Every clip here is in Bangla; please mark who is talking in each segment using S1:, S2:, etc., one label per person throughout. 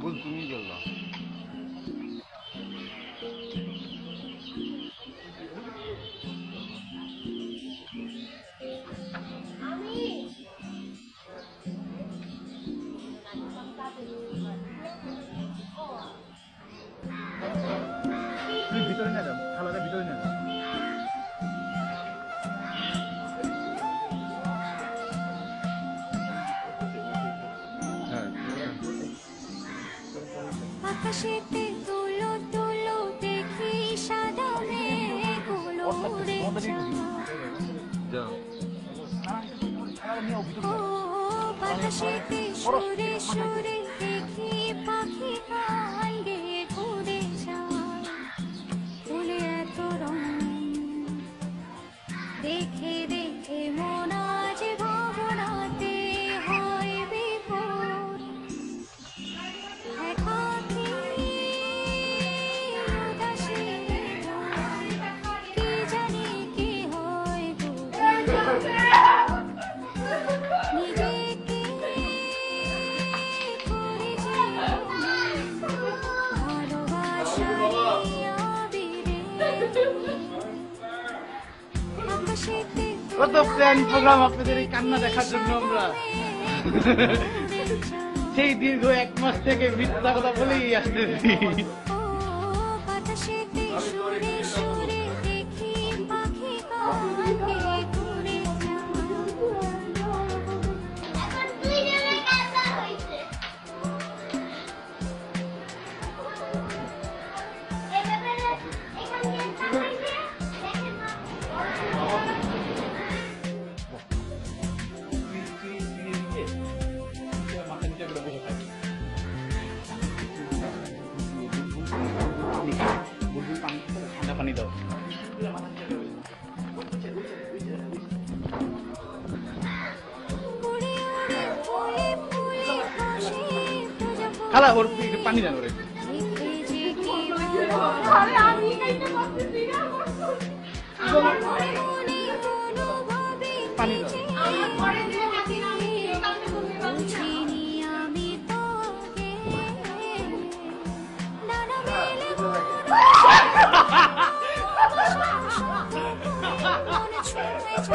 S1: 뭔 뚱이길라
S2: 아니.
S3: আকাশেতে তুলো তুলো দেখি সাদা মেঘগুলো
S2: যাও
S3: ও, বাতাসেতে সুরে সুরে দেখি পাখি গান গেয়ে ঘুরে যায়। ফুলে এত রং দেখে দেখে মন
S1: কত প্ল্যান প্রোগ্রাম আপনাদের এই কান্না দেখার জন্য আমরা? সেই দীর্ঘ এক মাস থেকে মিথ্যা কথা বলেই আসতেছি। পানি দাও। খালা ওর পানি দেন ওরে।
S4: আমি 危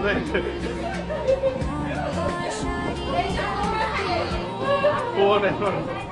S4: ない。